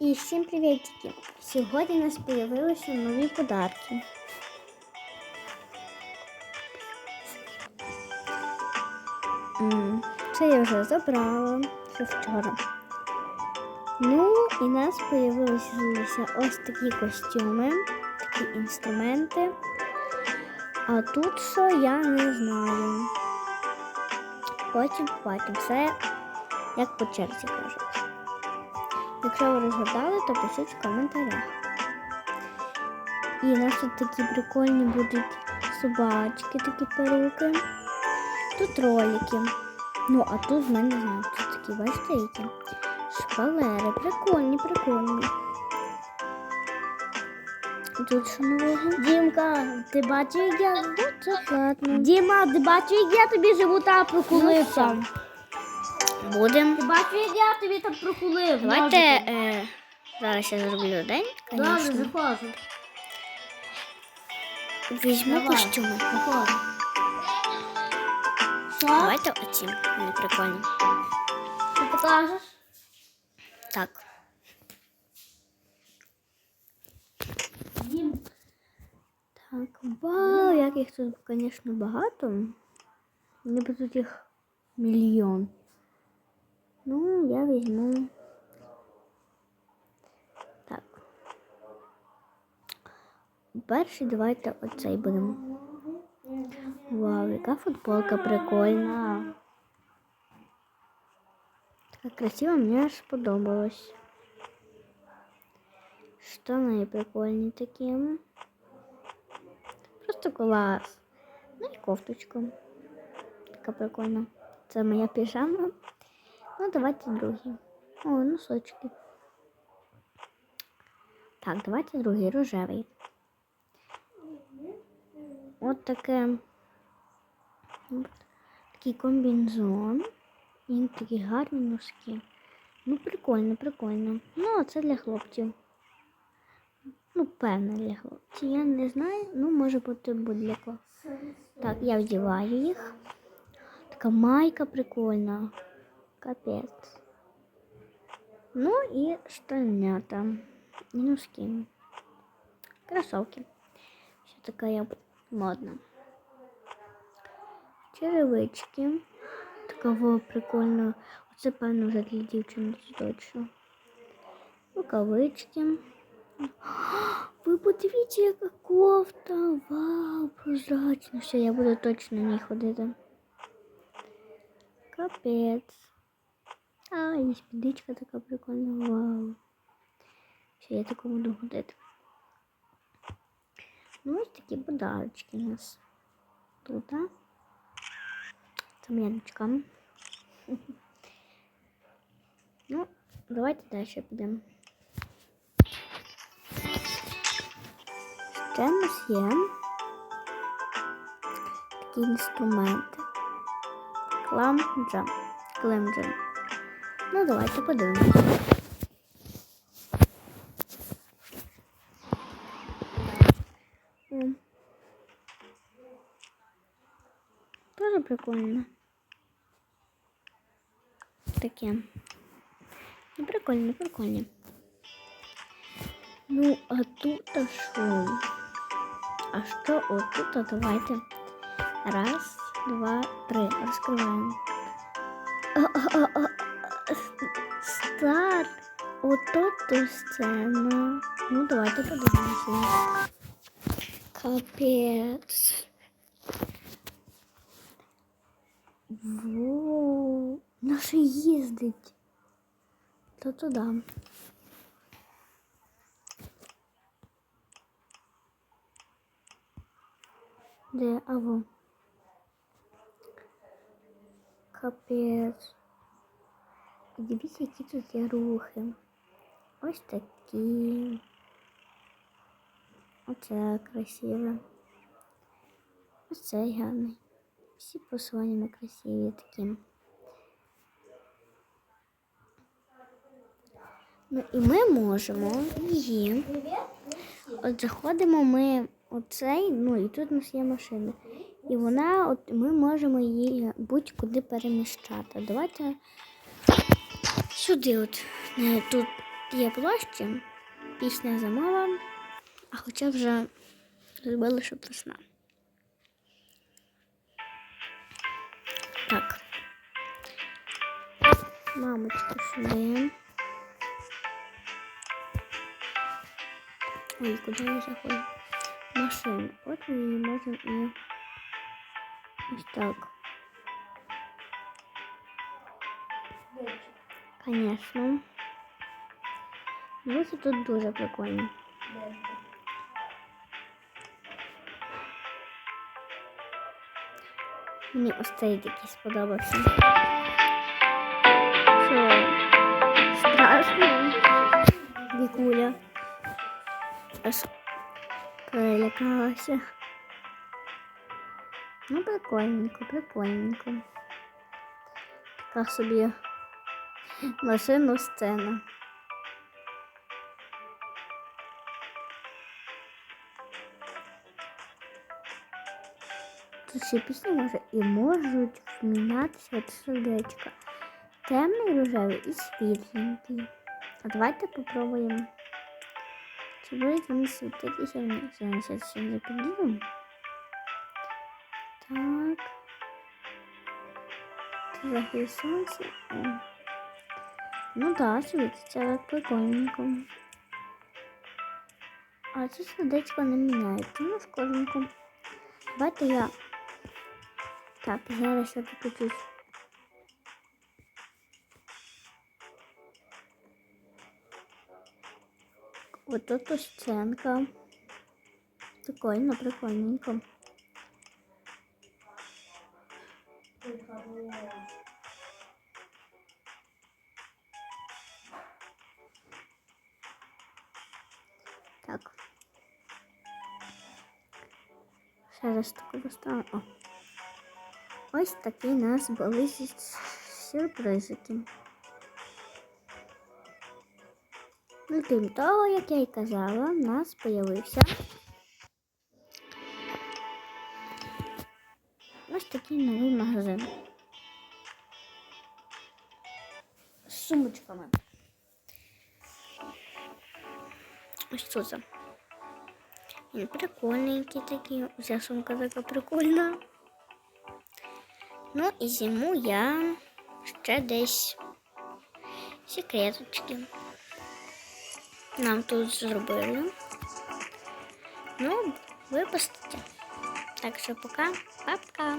І всім привітики! Сьогодні у нас з'явилися нові подарки. Це я вже забрала ще вчора. Ну, і у нас з'явилися ось такі костюми, такі інструменти. А тут що я не знаю. Потім побачимо все, як по черзі кажуть. Якщо ви розгадали, то пишіть в коментарях. І у нас тут такі прикольні будуть собачки, такі перуки. Тут ролики. Ну, а тут в мене не знаю, тут такі, бачите, які шпалери. Прикольні, прикольні. Тут що нового? Дімка, ти бачив, як я. Ну, це платно. Діма, ти бачив, як я тобі живота прокулився? Будемо. Ти бачив, як я тобі там прокулив? Давайте е, зараз я зроблю день, Добре, звісно. заходжу. Візьму Давай. костюми. Заходжу. Що? Давайте оці. Вони прикольні. Ти покажеш? Так. Дім, Так, вау, як їх тут, звісно, багато. Ніби тут їх мільйон. Ну, я візьму. Так. Перший давайте оцей будемо. Вау, яка футболка прикольна. Така красива, мені аж сподобалось. Штани прикольні такі. Просто клас. Ну і кофточка. Така прикольна. Це моя піжама. Ну, давайте другі. О, носочки. Так, давайте другий рожевий. От таке. Такий комбінзон. І такі гарні носки. Ну, прикольно, прикольно. Ну, а це для хлопців. Ну, певно, для хлопців. Я не знаю, ну може бути будь-яко. Так, я вдіваю їх. Така майка прикольна. Капець. Ну і штанята. І носки. Кросовки. Все така я модна. Черевички. Такого прикольно. Оце, певно, вже для дівчини точно. Рукавички. Ви подивіться, яка кофта. Вау, прозрачна. Все, я буду точно на ній ходити. Капець. А, і спідничка така прикольна. Вау. Все, я таку буду ходити. Ну, ось такі подарочки у нас. Тут, а? Це моя. Ну, давайте далі підемо. Ще в нас є такі інструменти. Кламджам. Клемджам. Ну, давайте. О. Тоже прикольно. Таке. Ну, прикольно, прикольно. Ну, а тут а що? А що отут? А давайте. Раз, два, три. Розкриваємо. А-а-а-а. Старт. Отут то сцена. Ну, давайте подивимося. Капець. Во, наше їздить. То туди. Де аво? Капець. І дивіться, які тут є рухи. Ось такі. Оце красиве. Ось цей гарний. Всі по-своєму красиві такі. Ну і ми можемо її. От заходимо ми оцей, ну і тут у нас є машина. І вона, от ми можемо її будь-куди переміщати. Давайте сюди, от е, тут є площі, пісня зимова, а хоча вже зробили, щоб весна. Так. Мамочка сюди. Ой, куди я заходжу? Машину. От ми її можемо і ось так. Конечно. Звуки тут дуже прикольні. Мені ось цей такий сподобався. Що? Страшно? Вікуля. Аж перелякалася. Ну, прикольненько, прикольненько. Така собі машинна сцена. Тут ще пісні може і можуть вмінятися від сердечка. Темний рожевий і світленький. А давайте попробуємо. Чи будуть вони світитися вниз? Зараз ще. Так. Це сонця. Ну да, світиться, але прикольненько. А це сердечко не міняється. Ну, скоренько. Давайте я. Так, зараз я покажусь. Вот эта сценка. Прикольно, прикольненько. Так. Зараз таку достану. О. Ось такі у нас були сюрпризики. Ну, крім того, як я й казала, у нас з'явився ось такий новий магазин. З сумочками. Ось тут. це. Він прикольненький такий. Вся сумка така прикольна. Ну і зиму я ще десь секреточки. Нам тут зробили. Ну, випустите. Так що пока, пока.